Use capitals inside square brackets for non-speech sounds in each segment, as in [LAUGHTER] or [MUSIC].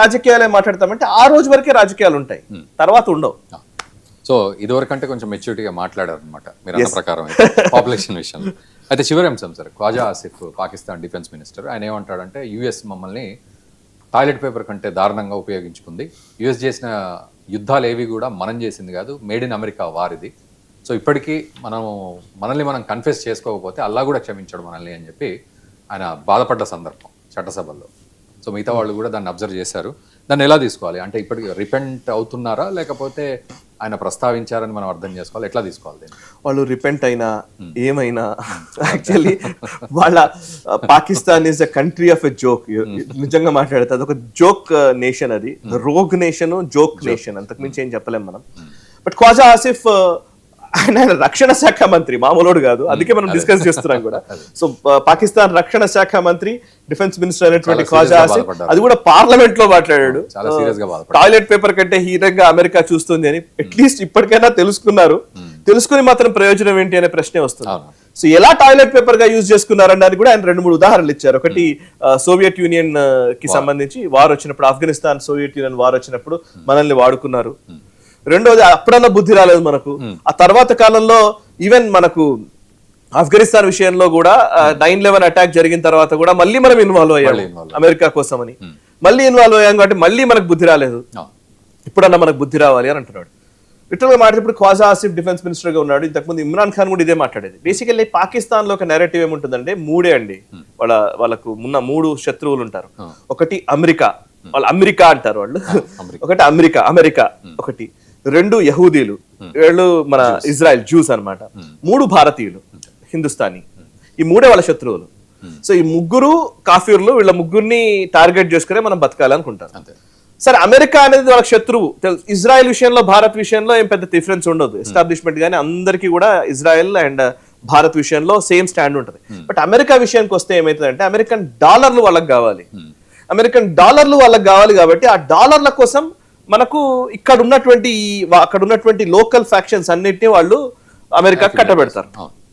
రాజకీయాలే మాట్లాడతామంటే ఆ రోజు వరకే రాజకీయాలు ఉంటాయి. తర్వాత ఉండవు. సో ఇదివరకంటే కొంచెం మెచ్యూరిటీగా మాట్లాడారు అనమాట మీరు అన్న ప్రకారం పాపులేషన్ విషయంలో. అయితే చివరి అంశం sir Khawaja Asif Pakistan defence minister ఆయన ఏమంటాడంటే యుఎస్ మమ్మల్ని టాయిలెట్ పేపర్ కంటే దారుణంగా ఉపయోగించుకుంది. యుఎస్ చేసిన యుద్ధాలు ఏవి కూడా మనం చేసింది కాదు మేడ్ ఇన్ అమెరికా వారిది. సో ఇప్పటికీ మనం మనల్ని మనం కన్ఫెస్ చేసుకోకపోతే అల్లా కూడా క్షమించాడు మనల్ని అని చెప్పి ఆయన బాధపడ్డ సందర్భం చట్టసభల్లో. సో మిగతా వాళ్ళు కూడా దాన్ని అబ్జర్వ్ చేశారు. దాన్ని ఎలా తీసుకోవాలి? అంటే ఇప్పటికి రిపెంట్ అవుతున్నారా? లేకపోతే ఆయన ప్రస్తావించారని మనం అర్థం చేసుకోవాలి? ఎట్లా తీసుకోవాలి వాళ్ళు రిపెంట్ అయినా ఏమైనా యాక్చువల్లీ వాళ్ళ Pakistan is a country of a joke నిజంగా మాట్లాడితే అదొక జోక్ నేషన్ అది. రోగ్ నేషన్ జోక్ నేషన్ అంతకుమించి ఏం చెప్పలేం మనం. బట్ ఖ్వాజా ఆసిఫ్ uh, ఆయన ఆయన రక్షణ శాఖ మంత్రి మామూలుడు కాదు. అందుకే మనం డిస్కస్ చేస్తున్నాం కూడా. [LAUGHS] సో పాకిస్తాన్ రక్షణ శాఖ మంత్రి డిఫెన్స్ మినిస్టర్ అయినటువంటి serious గా ఆసిఫ్. అది కూడా పార్లమెంట్లో మాట్లాడాడు. టాయిలెట్ పేపర్ కంటే హీనంగా అమెరికా చూస్తుంది అని అట్లీస్ట్ ఇప్పటికైనా తెలుసుకున్నారు. తెలుసుకుని మాత్రం ప్రయోజనం ఏంటి అనే ప్రశ్నే వస్తుంది. సో ఎలా టాయిలెట్ పేపర్గా యూజ్ చేసుకున్నారని కూడా ఆయన రెండు మూడు ఉదాహరణలు ఇచ్చారు. ఒకటి ఆ, సోవియట్ యూనియన్కి సంబంధించి వార్ వచ్చినప్పుడు ఆఫ్ఘనిస్తాన్ సోవియట్ యూనియన్ వార్ వచ్చినప్పుడు మనల్ని వాడుకున్నారు. రెండోది అప్పుడన్నా బుద్ధి రాలేదు మనకు. ఆ తర్వాత కాలంలో ఈవెన్ మనకు ఆఫ్ఘనిస్తాన్ విషయంలో కూడా నైన్ లెవెన్ అటాక్ జరిగిన తర్వాత కూడా మళ్ళీ మనం ఇన్వాల్వ్ అయ్యాం మళ్ళీ involve అమెరికా కోసమని. మళ్ళీ ఇన్వాల్వ్ అయ్యాం కాబట్టి మళ్ళీ మనకు బుద్ధి రాలేదు. ఇప్పుడన్నా మనకు బుద్ధి రావాలి అని అంటున్నాడు. లిటరల్గా మాట్లాడినప్పుడు ఖ్వాజా ఆసిఫ్ డిఫెన్స్ మినిస్టర్గా ఉన్నాడు. ఇంతకుముందు ఇమ్రాన్ ఖాన్ కూడా ఇదే మాట్లాడేది. బేసికల్లీ పాకిస్తాన్లో ఒక నెరేటివ్ ఏముంటుందంటే మూడే అండి. వాళ్ళ వాళ్ళకు ఉన్న మూడు శత్రువులు ఉంటారు. ఒకటి అమెరికా. వాళ్ళు అమెరికా అంటారు వాళ్ళు. ఒకటి అమెరికా అమెరికా ఒకటి. రెండు యహూదీలు. వీళ్ళు మన ఇజ్రాయెల్ జ్యూస్ అన్నమాట. మూడు భారతీయులు. హిందుస్థానీ. ఈ మూడే వాళ్ళ శత్రువులు. సో ఈ ముగ్గురు కాఫీర్లు వీళ్ళ ముగ్గురిని టార్గెట్ చేసుకునే మనం బతకాలనుకుంటారు. అంతే. సరే అమెరికా అనేది వాళ్ళకి శత్రువు. ఇజ్రాయెల్ విషయంలో భారత్ విషయంలో ఏం పెద్ద డిఫరెన్స్ ఉండదు. ఎస్టాబ్లిష్మెంట్ గానీ అందరికీ కూడా ఇజ్రాయెల్ అండ్ భారత్ విషయంలో సేమ్ స్టాండ్ ఉంటుంది. బట్ అమెరికా విషయానికి వస్తే ఏమవుతుందంటే అమెరికన్ డాలర్లు వాళ్ళకి కావాలి. అమెరికన్ డాలర్లు వాళ్ళకి కావాలి కాబట్టి ఆ డాలర్ల కోసం మనకు ఇక్కడ ఉన్నటువంటి అక్కడ ఉన్నటువంటి లోకల్ ఫ్యాక్షన్స్ అన్నిటిని వాళ్ళు అమెరికా కట్టబెడతారు.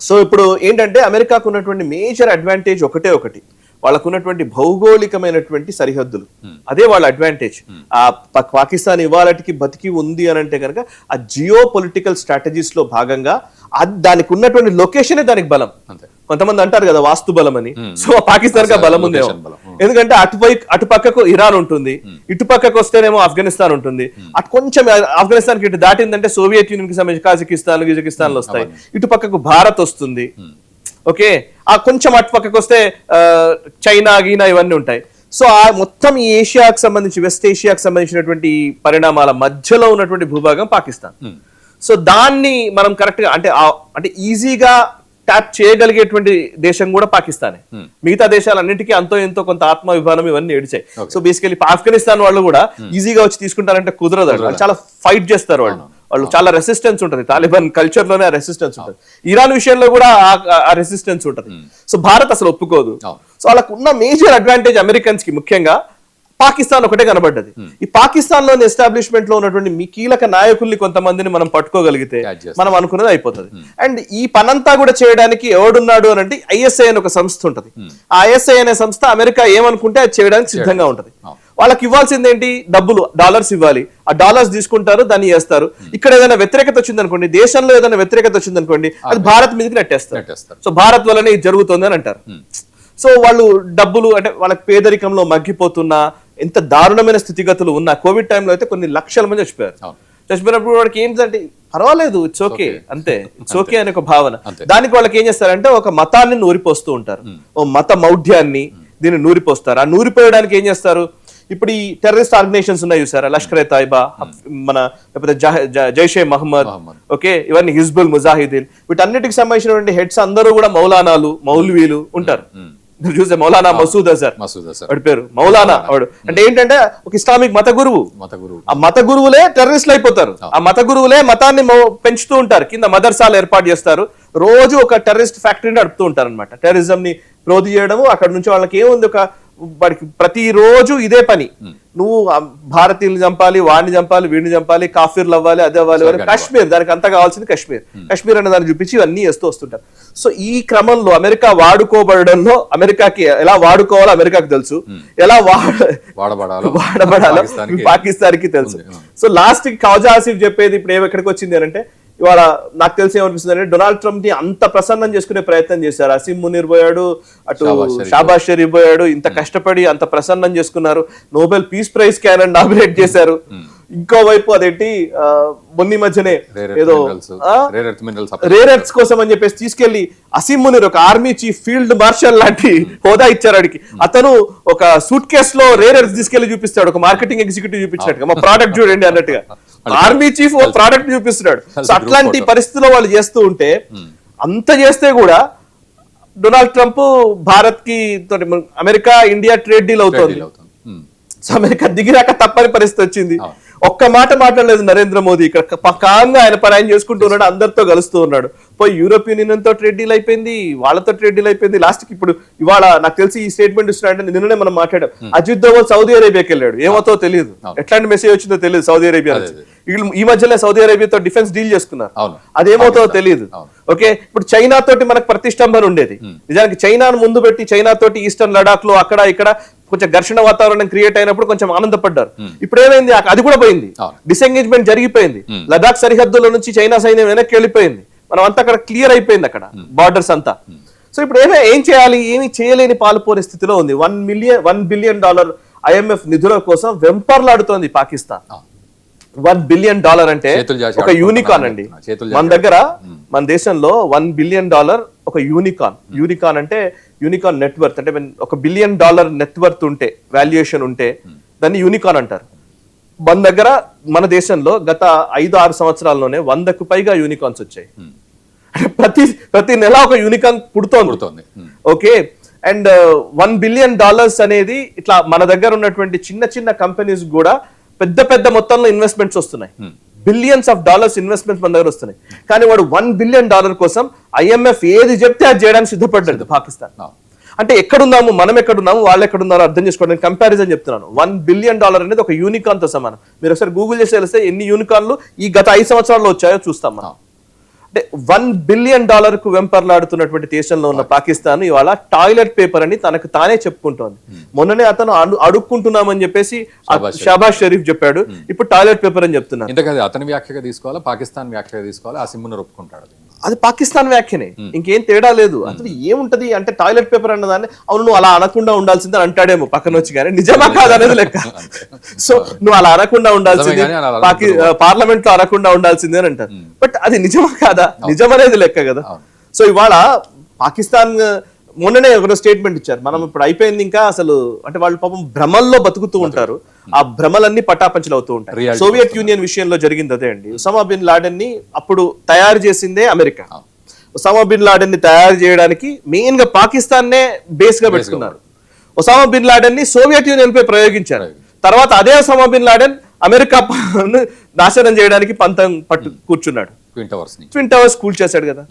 సో ఇప్పుడు ఏంటంటే అమెరికాకు ఉన్నటువంటి మేజర్ అడ్వాంటేజ్ ఒకటే ఒకటి. వాళ్ళకు ఉన్నటువంటి భౌగోళికమైనటువంటి సరిహద్దులు. అదే వాళ్ళ అడ్వాంటేజ్ ఆ పాకిస్తాన్ ఇవాళటికి బతికి ఉంది అని అంటే కనుక ఆ జియో పొలిటికల్ స్ట్రాటజీస్లో భాగంగా అది దానికి ఉన్నటువంటి లొకేషనే దానికి బలం. కొంతమంది అంటారు కదా వాస్తు బలం అని. సో పాకిస్తాన్గా బలం ఉంది. ఎందుకంటే అటుపై అటు పక్కకు ఇరాన్ ఉంటుంది. ఇటు పక్కకు వస్తేనేమో ఆఫ్ఘనిస్తాన్ ఉంటుంది. అటు కొంచెం ఆఫ్ఘనిస్తాన్కి ఇటు దాటిందంటే సోవియట్ యూనియన్కి సంబంధించి కాజకిస్తాన్ గిజకిస్తాన్ వస్తాయి. ఇటు పక్కకు భారత్ వస్తుంది. ఓకే? ఆ కొంచెం అటు పక్కకు వస్తే చైనా గీనా ఇవన్నీ ఉంటాయి. సో ఆ మొత్తం ఈ ఏషియాకు సంబంధించి వెస్ట్ ఏషియాకు సంబంధించినటువంటి పరిణామాల మధ్యలో ఉన్నటువంటి భూభాగం పాకిస్తాన్. సో దాన్ని మనం కరెక్ట్గా అంటే అంటే ఈజీగా ట్యాప్ చేయగలిగేటువంటి దేశం కూడా పాకిస్తానే. మిగతా దేశాలన్నింటికీ అంతో ఎంతో కొంత ఆత్మ విధానం ఇవన్నీ ఏడిచాయి. సో బేసికలీ ఆఫ్ఘనిస్తాన్ వాళ్ళు కూడా ఈజీగా వచ్చి తీసుకుంటారంటే కుదరదు చాలా ఫైట్ చేస్తారు వాళ్ళు. వాళ్ళు చాలా రెసిస్టెన్స్ ఉంటుంది. తాలిబాన్ కల్చర్లోనే ఆ రెసిస్టెన్స్ ఉంటుంది. ఇరాన్ విషయంలో కూడా ఆ- రెసిస్టెన్స్ ఉంటుంది. సో భారత్ అసలు ఒప్పుకోదు. సో వాళ్ళకు ఉన్న మేజర్ అడ్వాంటేజ్ అమెరికన్స్కి ముఖ్యంగా పాకిస్తాన్ ఒకటే కనబడ్డది. ఈ పాకిస్తాన్లోని ఎస్టాబ్లిష్మెంట్లో ఉన్నటువంటి మీ కీలక నాయకుల్ని కొంతమందిని మనం పట్టుకోగలిగితే. మనం అనుకున్నది అయిపోతుంది. అండ్ ఈ పనంతా కూడా చేయడానికి ఎవడున్నాడు అని అంటే ఐఎస్ఐ అనే ఒక సంస్థ ఉంటది. ఆ ఐఎస్ఐ అనే సంస్థ అమెరికా ఏమనుకుంటే అది చేయడానికి సిద్ధంగా ఉంటది. వాళ్ళకి ఇవ్వాల్సింది ఏంటి? డబ్బులు డాలర్స్ ఇవ్వాలి. ఆ డాలర్స్ తీసుకుంటారు దాన్ని చేస్తారు ఇక్కడ ఏదైనా వ్యతిరేకత వచ్చింది అనుకోండి దేశంలో ఏదైనా వ్యతిరేకత వచ్చింది అనుకోండి అది భారత్ మీదకి నెట్టేస్తారు. సో భారత్ వల్లనే ఇది జరుగుతుంది అని అంటారు. సో వాళ్ళు డబ్బులు అంటే వాళ్ళకి పేదరికంలో మగ్గిపోతున్నా ఎంత దారుణమైన స్థితిగతులు ఉన్నా కోవిడ్ టైంలో అయితే కొన్ని లక్షల మంది చచ్చిపోయారు. చచ్చిపోయినప్పుడు వాడికి ఏంటంటే పర్వాలేదు ఇట్స్ ఓకే అంతే. ఇట్స్ ఓకే అనే ఒక భావన. దానికి వాళ్ళకి ఏం చేస్తారంటే ఒక మతాన్ని నూరిపోస్తూ ఉంటారు. ఓ మత మౌఢ్యాన్ని దీన్ని నూరిపోస్తారు. ఆ నూరిపోయడానికి ఏం చేస్తారు? ఇప్పుడు ఈ టెర్రరిస్ట్ ఆర్గనైజేషన్స్ ఉన్నాయి చూసారా? లష్కర్ ఏ తాయిబా మన లేకపోతే జైషే మహమ్మద్. ఓకే? ఇవన్నీ హిజ్బుల్ ముజాహిదీన్. వీటన్నిటికి సంబంధించినటువంటి హెడ్స్ అందరూ కూడా మౌలానాలు మౌల్వీలు ఉంటారు. మీరు చూసే మౌలానా మసూద్ అజర్. మసూద్ పేరు. మౌలానా వాడు. అంటే ఏంటంటే ఒక ఇస్లామిక్ మత గురువు. మత గురువు. ఆ మత గురువులే టెర్రరిస్టులు అయిపోతారు. ఆ మత గురువులే మతాన్ని పెంచుతూ ఉంటారు. కింద మదర్సాలు ఏర్పాటు చేస్తారు. రోజు ఒక టెర్రరిస్ట్ ఫ్యాక్టరీని నడుపుతూ ఉంటారు అనమాట టెర్రరిజం ని ప్రోధి చేయడము అక్కడ నుంచి వాళ్ళకి ఏముంది? ఒక వాడికి ప్రతిరోజు ఇదే పని. నువ్వు భారతీయులు చంపాలి వాడిని చంపాలి వీడిని చంపాలి కాఫీర్లు అవ్వాలి అదే అవ్వాలి అని కాశ్మీర్ దానికి అంతా కావాల్సింది కాశ్మీర్. కాశ్మీర్ అనే దాన్ని చూపించి ఇవన్నీ చేస్తూ వస్తుంటారు. సో ఈ క్రమంలో అమెరికా వాడుకోబడడంలో అమెరికాకి ఎలా వాడుకోవాలో అమెరికాకి తెలుసు. ఎలా వాడ వాడబడాలో? పాకిస్తాన్కి తెలుసు. సో లాస్ట్కి ఖాజా ఆసిఫ్ చెప్పేది ఇప్పుడు ఏమి ఎక్కడికి వచ్చింది అంటే ఇవాళ నాకు తెలిసి ఏమనిపిస్తుంది అంటే డొనాల్డ్ ట్రంప్ని అంత ప్రసన్నం చేసుకునే ప్రయత్నం చేశారు. అసీం మునీర్ పోయాడు అటు షాబాజ్ షరీఫ్ పోయాడు. ఇంత కష్టపడి అంత ప్రసన్నం చేసుకున్నారు. నోబెల్ పీస్ ప్రైజ్కి ఆయన నామినేట్ చేశారు. ఇంకో వైపు అదేంటి మొన్న మధ్యనే ఏదో? రేర్ ఎర్త్స్ కోసం అని చెప్పేసి తీసుకెళ్ళి అసీం మునీర్ ఒక ఆర్మీ చీఫ్ ఫీల్డ్ మార్షల్ లాంటి హోదా ఇచ్చారు వాడికి అతను ఒక సూట్ కేస్లో రేర్ ఎర్త్స్ తీసుకెళ్ళి చూపిస్తాడు ఒక మార్కెటింగ్ ఎగ్జిక్యూటివ్ చూపించినట్టుగా మా ప్రోడక్ట్ చూడండి అన్నట్టుగా. ఆర్మీ చీఫ్ ప్రోడక్ట్ చూపిస్తున్నాడు. సో అట్లాంటి పరిస్థితిలో వాళ్ళు చేస్తూ ఉంటే అంత చేస్తే కూడా డొనాల్డ్ ట్రంప్ భారత్కి అమెరికా ఇండియా ట్రేడ్ డీల్ అవుతోంది. ఉమ్. సో అమెరికా దిగిరాక తప్పని పరిస్థితి వచ్చింది. ఒక్క మాట మాట్లాడలేదు నరేంద్ర మోదీ. ఇక్కడ క- కాంగా ఆయన పని ఆయన చేసుకుంటూ ఉన్నాడు అందరితో కలుస్తూ ఉన్నాడు. పోయి యూరోపియన్ యూనియన్తో ట్రేడ్ డీల్ అయిపోయింది వాళ్ళతో ట్రేడ్ డీల్ అయిపోయింది. లాస్ట్కి ఇప్పుడు ఇవాళ నాకు తెలిసి ఈ స్టేట్మెంట్ ఇస్తున్నాడంటే నిన్ననే మనం మాట్లాడాం. అజిత్ దోవల్ సౌదీ అరేబియాకి వెళ్ళాడు. ఏమవుతో తెలియదు. ఎట్లాంటి మెసేజ్ వచ్చిందో తెలియదు సౌదీ అరేబియా నుంచి. వీళ్ళు ఈ మధ్యలో సౌదీ అరేబియాతో డిఫెన్స్ డీల్ చేసుకున్నారు. అవును. అదేమవుతో తెలియదు. ఓకే? ఇప్పుడు చైనా తోటి మనకు ప్రతిష్టంభన ఉండేది. నిజానికి చైనాను ముందు పెట్టి చైనా తోటి ఈస్టర్న్ లడాక్లో అక్కడ ఇక్కడ కొంచెం ఘర్షణ వాతావరణం క్రియేట్ అయినప్పుడు కొంచెం ఆనందపడ్డారు. ఇప్పుడు ఏమైంది? అది కూడా పోయింది. డిసెంగేజ్మెంట్ జరిగిపోయింది. లదాఖ్ సరిహద్దుల నుంచి చైనా సైన్యం వెనక్కి వెళ్ళిపోయింది. మనం అంతా అక్కడ క్లియర్ అయిపోయింది అక్కడ బార్డర్స్ అంతా. సో ఇప్పుడు ఏమే ఏం చేయాలి? ఏమి చేయలేని పాలుపోని స్థితిలో ఉంది. One million one billion dollar IMF నిధుల కోసం వెంపర్లాడుతోంది పాకిస్తాన్. వన్ బిలియన్ డాలర్ అంటే ఒక యూనికాన్ అండి. మన దగ్గర మన దేశంలో వన్ బిలియన్ డాలర్ ఒక యూనికాన్. యూనికాన్ అంటే యూనికాన్ నెట్వర్త్ అంటే ఒక బిలియన్ డాలర్ నెట్వర్త్ ఉంటే వాల్యుయేషన్ ఉంటే దాన్ని యూనికాన్ అంటారు. మన దగ్గర మన దేశంలో గత ఐదు ఆరు సంవత్సరాల్లోనే వందకు పైగా యూనికాన్స్ వచ్చాయి. అంటే ప్రతి ప్రతి నెల ఒక యూనికాన్ పుడుతోంది. Okay? And one billion dollars అనేది ఇట్లా మన దగ్గర ఉన్నటువంటి చిన్న చిన్న కంపెనీస్ కూడా పెద్ద పెద్ద మొత్తంలో ఇన్వెస్ట్మెంట్స్ వస్తున్నాయి. బిలియన్స్ ఆఫ్ డాలర్స్ ఇన్వెస్ట్మెంట్స్ మన దగ్గర వస్తున్నాయి. కానీ వాడు వన్ బిలియన్ డాలర్ కోసం ఐఎంఎఫ్ ఏది చెప్తే అది చేయడానికి సిద్ధపడ్డాడు పాకిస్తాన్. అంటే ఎక్కడున్నాము మనం ఎక్కడున్నాము వాళ్ళు ఎక్కడున్నారో అర్థం చేసుకోవడానికి కంపారిజన్ చెప్తున్నాను. వన్ బిలియన్ డాలర్ అనేది ఒక యూనికాన్తో సమానం. మీరు ఒకసారి గూగుల్ చేసి తెలిస్తే ఎన్ని యూనికాన్లు ఈ గత ఐదు సంవత్సరాల్లో వచ్చాయో చూస్తాం మనం. అంటే వన్ బిలియన్ డాలర్కు వెంపర్లాడుతున్నటువంటి దేశంలో ఉన్న పాకిస్తాన్ ఇవాళ టాయిలెట్ పేపర్ అని తనకు తానే చెప్పుకుంటోంది. మొన్ననే అతను అడు- అడుక్కుంటున్నామని చెప్పేసి షాబాజ్ షరీఫ్. చెప్పాడు. ఇప్పుడు టాయిలెట్ పేపర్ అని చెప్తున్నారు ఇంతకది అతని వ్యాఖ్యగా తీసుకోవాలా పాకిస్తాన్ వ్యాఖ్యగా తీసుకోవాలా? ఆ సిమ్మును ఒప్పుకుంటాడు అది. అది పాకిస్తాన్ వ్యాఖ్యనే. ఇంకేం తేడా లేదు. అసలు ఏముంటది? అంటే టాయిలెట్ పేపర్ అన్నదాన్ని అవును నువ్వు అలా అనకుండా ఉండాల్సిందని అంటాడేమో పక్కన వచ్చి కానీ. నిజమా కాదనేది లెక్క. సో నువ్వు అలా అనకుండా ఉండాల్సింది. పార్లమెంట్లో అనకుండా ఉండాల్సింది అని అంటారు. బట్ అది నిజమా కాదా? నిజమనేది లెక్క కదా. సో ఇవాళ పాకిస్తాన్ మొన్ననే ఒక స్టేట్మెంట్ ఇచ్చారు. మనం ఇప్పుడు అయిపోయింది ఇంకా అసలు అంటే వాళ్ళు పాపం భ్రమల్లో బతుకుతూ ఉంటారు. ఆ భ్రమలన్నీ పటాపంచలు అవుతూ Reality సోవియట్ యూనియన్ విషయంలో జరిగింది అదే అండి. ఉసామా బిన్ లాడెన్ని అప్పుడు తయారు చేసిందే అమెరికా. ఉసామా బిన్ లాడెన్ని తయారు చేయడానికి మెయిన్గా పాకిస్తాన్ నే బేస్గా పెట్టుకున్నారు. ఉసామా బిన్ లాడెన్ని సోవియట్ యూనియన్ పై ప్రయోగించారు. తర్వాత అదే ఉసామా బిన్ లాడెన్ అమెరికా నాశనం చేయడానికి పంతం పట్టు కూర్చున్నాడు. ట్విన్ టవర్స్ కూల్ చేశాడు కదా.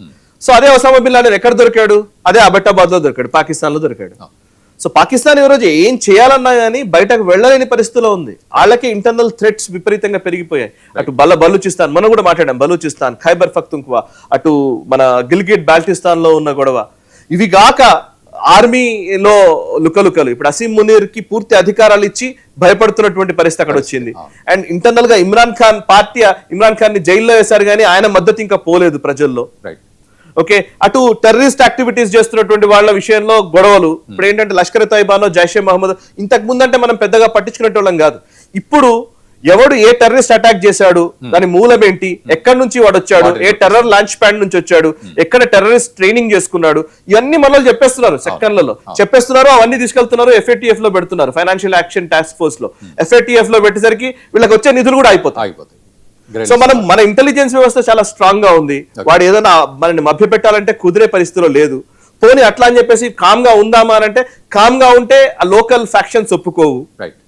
సో అదే ఒసామా బిన్ లాడెన్ ఎక్కడ దొరికాడు? అదే అబట్టాబాద్లో దొరికాడు పాకిస్తాన్లో దొరికాడు సో పాకిస్తాన్ ఈ రోజు ఏం చేయాలన్నా కానీ బయటకు వెళ్ళలేని పరిస్థితిలో ఉంది. వాళ్ళకి ఇంటర్నల్ థ్రెట్స్ విపరీతంగా పెరిగిపోయాయి. అటు బల బలూచిస్తాన్ మనం కూడా మాట్లాడాం బలూచిస్తాన్ ఖైబర్ పఖ్తుంఖ్వా అటు మన గిల్గిట్ బాల్టిస్తాన్లో ఉన్న గొడవ. ఇవి గాక ఆర్మీలో లుకలుకలు. ఇప్పుడు అసీం మునీర్కి పూర్తి అధికారాలు ఇచ్చి భయపడుతున్నటువంటి పరిస్థితి అక్కడ వచ్చింది. అండ్ ఇంటర్నల్గా ఇమ్రాన్ ఖాన్ పార్టీ ఇమ్రాన్ ఖాన్ని జైల్లో వేశారు కానీ ఆయన మద్దతు ఇంకా పోలేదు ప్రజల్లో. Right okay? అటు టెర్రరిస్ట్ యాక్టివిటీస్ చేస్తున్నటువంటి వాళ్ళ విషయంలో గొడవలు. ఇప్పుడు ఏంటంటే లష్కర్ తైబాలో జైషే మహమ్మద్ ఇంతకు ముందంటే మనం పెద్దగా పట్టించుకునేటోళ్ళం కాదు. ఇప్పుడు ఎవడు ఏ టెర్రరిస్ట్ అటాక్ చేశాడు దాని మూలం ఏంటి ఎక్కడి నుంచి వాడు వచ్చాడు ఏ టెర్రర్ లాంచ్ ప్యాడ్ నుంచి వచ్చాడు ఎక్కడ టెర్రరిస్ట్ ట్రైనింగ్ చేసుకున్నాడు ఇవన్నీ మనలో చెప్పేస్తున్నారు సెక్టర్లలో. చెప్పేస్తున్నారు అవన్నీ తీసుకెళ్తున్నారు ఎఫ్ఏటిఎఫ్లో పెడుతున్నారు ఫైనాన్షియల్ యాక్షన్ టాస్క్ ఫోర్స్లో. ఎఫ్ఏటిఎఫ్లో పెట్టేసరికి వీళ్ళకి వచ్చే నిధులు కూడా అయిపోతాయి. సో మనం మన ఇంటెలిజెన్స్ వ్యవస్థ చాలా స్ట్రాంగ్గా ఉంది. వాడు ఏదైనా మనల్ని మభ్య పెట్టాలంటే కుదిరే పరిస్థితిలో లేదు. పోనీ అట్లా అని చెప్పేసి కామ్గా ఉందామా అని అంటే కామ్గా ఉంటే ఆ లోకల్ ఫ్యాక్షన్స్ ఒప్పుకోవు. రైట్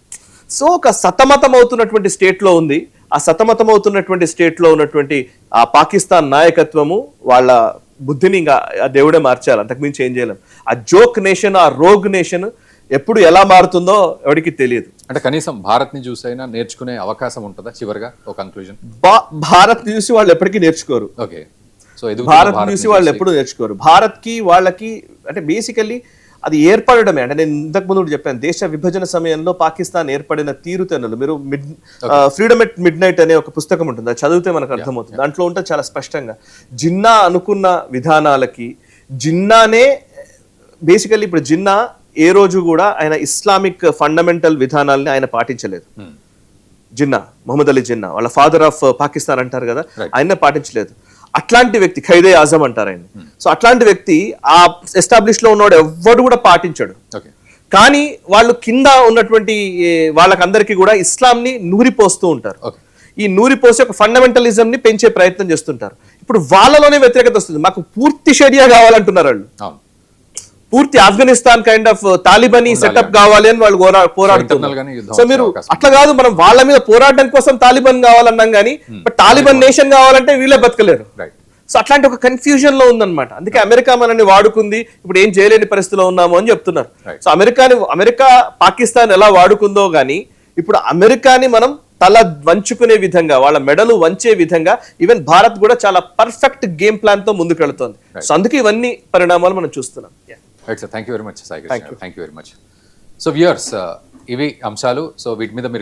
సో ఒక సతమతం అవుతున్నటువంటి స్టేట్లో ఉంది. ఆ సతమతం అవుతున్నటువంటి స్టేట్లో ఉన్నటువంటి ఆ పాకిస్తాన్ నాయకత్వము వాళ్ళ బుద్ధిని ఇంకా ఆ దేవుడే మార్చాలి. అంతకుమించి ఏం చేయలేం. ఆ జోక్ నేషన్ ఆ రోగ్ నేషన్ ఎప్పుడు ఎలా మారుతుందో ఎవరికి తెలియదు. అంటే కనీసం భారత్ని చూసైనా నేర్చుకునే అవకాశం ఉంటుందా చివరిగా? ఒక కంక్లూజన్ భా- భారత్ చూసి వాళ్ళు ఎప్పటికీ నేర్చుకోరు. ఓకే. సో భారత్ చూసి వాళ్ళు ఎప్పుడు నేర్చుకోరు. భారత్కి వాళ్ళకి అంటే బేసికల్లీ అది ఏర్పడడమే. అంటే నేను ఇంతకు ముందు కూడా చెప్పాను దేశ విభజన సమయంలో పాకిస్తాన్ ఏర్పడిన తీరుతెన్నులు. మీరు mid freedom at midnight అనే ఒక పుస్తకం ఉంటుంది. అది చదివితే మనకు అర్థమవుతుంది. దాంట్లో ఉంటుంది చాలా స్పష్టంగా. జిన్నా అనుకున్న విధానాలకి జిన్నానే బేసికల్లీ ఇప్పుడు జిన్నా ఏ రోజు కూడా ఆయన ఇస్లామిక్ ఫండమెంటల్ విధానాల్ని ఆయన పాటించలేదు. జిన్నా మొహమ్మద్ అలీ జిన్నా వాళ్ళ ఫాదర్ ఆఫ్ పాకిస్తాన్ అంటారు కదా ఆయన పాటించలేదు. అట్లాంటి వ్యక్తి ఖైదే ఆజం అంటారు ఆయన సో అట్లాంటి వ్యక్తి ఆ ఎస్టాబ్లిష్లో ఉన్నవాడు ఎవ్వడు కూడా పాటించాడు. ఓకే. కానీ వాళ్ళు కింద ఉన్నటువంటి వాళ్ళకందరికీ కూడా ఇస్లాంని నూరిపోస్తూ ఉంటారు. ఓకే. ఈ నూరిపోసి ఒక ఫండమెంటలిజం ని పెంచే ప్రయత్నం చేస్తుంటారు. ఇప్పుడు వాళ్ళలోనే వ్యతిరేకత వస్తుంది. మాకు పూర్తి షరియా కావాలంటున్నారు వాళ్ళు. పూర్తి ఆఫ్ఘనిస్తాన్ కైండ్ ఆఫ్ తాలిబానీ సెటప్ కావాలి అని వాళ్ళు పోరాడుతున్నారు. సో మీరు అట్లా కాదు మనం వాళ్ళ మీద పోరాటం కోసం తాలిబాన్ కావాలన్నాం కానీ బట్ తాలిబాన్ నేషన్ కావాలంటే వీళ్ళే బతకలేరు. సో అట్లాంటి ఒక కన్ఫ్యూజన్లో ఉందన్నమాట. అందుకే అమెరికా మనల్ని వాడుకుంది ఇప్పుడు ఏం చేయలేని పరిస్థితిలో ఉన్నాము అని చెప్తున్నారు. సో అమెరికాని అమెరికా పాకిస్తాన్ ఎలా వాడుకుందో గానీ ఇప్పుడు అమెరికాని మనం తల వంచుకునే విధంగా వాళ్ళ మెడలు వంచే విధంగా ఈవెన్ భారత్ కూడా చాలా పర్ఫెక్ట్ గేమ్ ప్లాన్తో ముందుకు వెళుతోంది సో అందుకే ఇవన్నీ పరిణామాలు మనం చూస్తున్నాం. Right sir thank you very much Sai thank you very much so viewers ఇవి అంశాలు. సో వీటి మీద మీరు